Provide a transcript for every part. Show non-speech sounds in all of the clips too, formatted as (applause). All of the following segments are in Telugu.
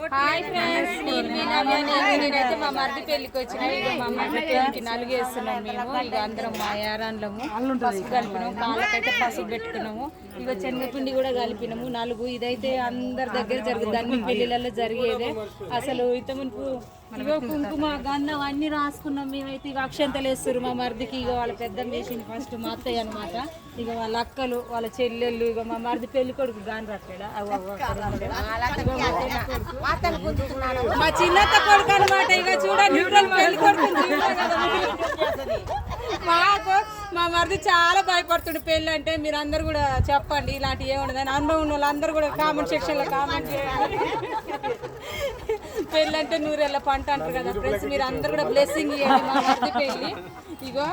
హాయ్ ఫ్రెండ్స్ నేను మీ నేను నేనైతే మా మరిది పెళ్ళికి వచ్చిన ఇక మా మరిది పెళ్ళికి నలుగు వేస్తున్నాం మేము. ఇక అందరం మా యారాన్లము పసుపు కలిపినాము కాళ్ళకైతే పసుపు పెట్టుకున్నాము. ఇక శనగపిండి కూడా కలిపినాము. నలుగు ఇదైతే అందరి దగ్గర జరుగుతుంది. అన్ని పెళ్ళిళ్ళలో జరిగేదే. అసలు ఇంత మునుపు ఇగో కుంకుమ గంధం అన్ని రాసుకున్నాం మేమైతే. ఇక అక్షంతలు వేస్తారు మా మరిదికి. ఇక వాళ్ళ పెద్ద వేసింది ఫస్ట్ మా అత్తయ్య అనమాట ఇక వాళ్ళ అక్కలు వాళ్ళ చెల్లెళ్ళు ఇక మా మరిది పెళ్ళి కొడుకు. గాని రాట్లేడా వార్తలు అవ్వ మా చిన్నత కొడుకు. చిన్నత్త కొడుకు అనమాట ఇక చూడండి పెళ్ళి మాకు మా మరిది చాలా భయపడుతుండు పెళ్ళి అంటే మీరు అందరు కూడా చెప్పండి ఇలాంటివి ఏముండదని అనుభవం ఉన్న వాళ్ళందరూ కూడా కామెంట్ సెక్షన్లో కామెంట్ చేయాలి పెళ్ళి అంటే నూరెళ్ళ పంట అంటారు కదా ఫ్రెండ్స్ మీరు అందరు కూడా బ్లెస్సింగ్ ఇవ్వండి మా మరిది పెళ్ళి. ఇగో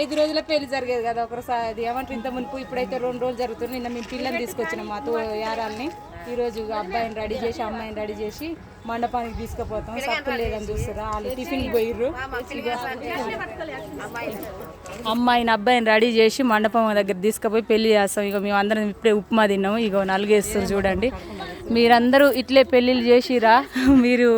ఐదు రోజుల పెళ్ళి జరిగేది కదా ఒకసారి. అది ఏమంటారు ఇంత మునుపు ఇప్పుడైతే రెండు రోజులు జరుగుతుంది నిన్న మేము పిల్లల్ని తీసుకొచ్చినాం మా తో యారాల్ని. ఈరోజు అబ్బాయిని రెడీ చేసి అమ్మాయిని రెడీ చేసి మండపానికి తీసుకుపోతాం. సప్పులు లేదని చూస్తారా? వాళ్ళు టిఫిన్ పోయిర్రు. అమ్మాయిని అబ్బాయిని రెడీ చేసి మండపం దగ్గర తీసుకుపోయి పెళ్ళి చేస్తాం. ఇక మేము అందరం ఇప్పుడే ఉప్మా తిన్నాము. ఇగో నలుగేస్తారు చూడండి. మీరందరూ ఇట్లే పెళ్ళిళ్ళు చేసిరా? మీరు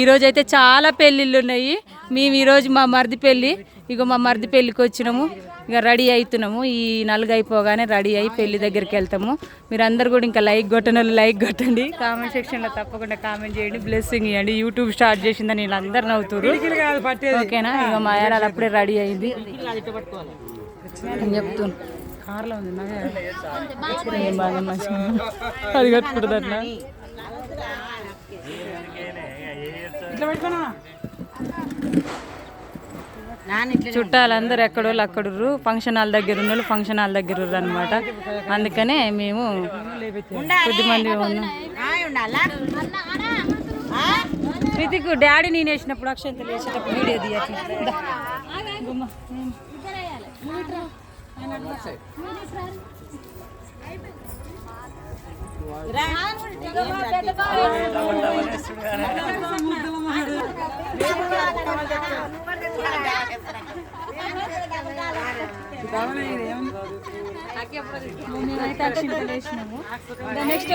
ఈరోజు అయితే చాలా పెళ్ళిళ్ళు ఉన్నాయి మేము ఈరోజు మా మరిది పెళ్ళి ఇగో మా మరిది పెళ్ళికి వచ్చినాము. ఇక రెడీ అవుతున్నాము ఈ నలుగు అయిపోగానే రెడీ అయ్యి పెళ్ళి దగ్గరికి వెళ్తాము. మీరందరూ కూడా ఇంకా లైక్ కొట్టని లైక్ కొట్టండి. కామెంట్ సెక్షన్లో తప్పకుండా కామెంట్ చేయండి. బ్లెస్సింగ్ ఇవ్వండి యూట్యూబ్ స్టార్ట్ చేసిందని వీళ్ళందరూ నవ్వుతారు ఓకేనా? ఇక మా అప్పుడే రెడీ అయింది. నేను చెప్తాను కార్లో ఉంది ఏం బాగా మంచిగా అది కట్టుకుంటుంది అట్లా చుట్టాలందరూ ఎక్కడోళ్ళు అక్కడుర్రు ఫంక్షన్ హాల్ దగ్గర ఉన్న వాళ్ళు ఫంక్షన్ హాల్ దగ్గర ఉర్రు అనమాట అందుకనే మేము కొద్ది మంది ఉన్నాం రితిక్ డాడీ నేను వేసినప్పుడు అక్షంతలు వేసేటప్పుడు వీడియో తీయట్లేదు మేమైతే వేసినాము నెక్స్ట్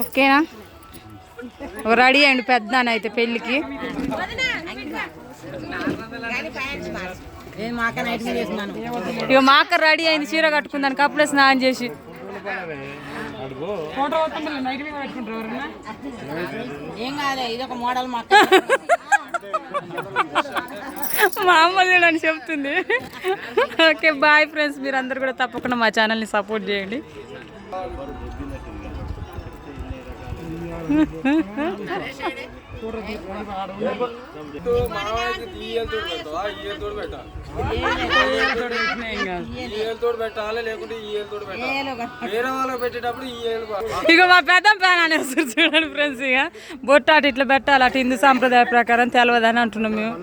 ఓకేనా రెడీ అండి పెద్ద అయితే పెళ్ళికి. ఇక మా అక్క రెడీ అయింది చీర కట్టుకుందానికి అప్పుడే స్నానం చేసి. ఏం కాదు ఇది ఒక మోడల్ మా మా అమ్మ చూడని చెప్తుంది. ఓకే బాయ్ ఫ్రెండ్స్ మీరు అందరు కూడా తప్పకుండా మా ఛానల్ని సపోర్ట్ చేయండి. (laughs) (laughs) తోడు లేకుంటే పెట్టేటప్పుడు ఇక మా పెద్ద ప్యాన్ అనేస్తారు చూడండి ఫ్రెండ్స్ ఇక బొట్ట అటు ఇట్లా పెట్టాలి అటు హిందూ సాంప్రదాయ ప్రకారం తెలవదని అంటున్నాం మేము.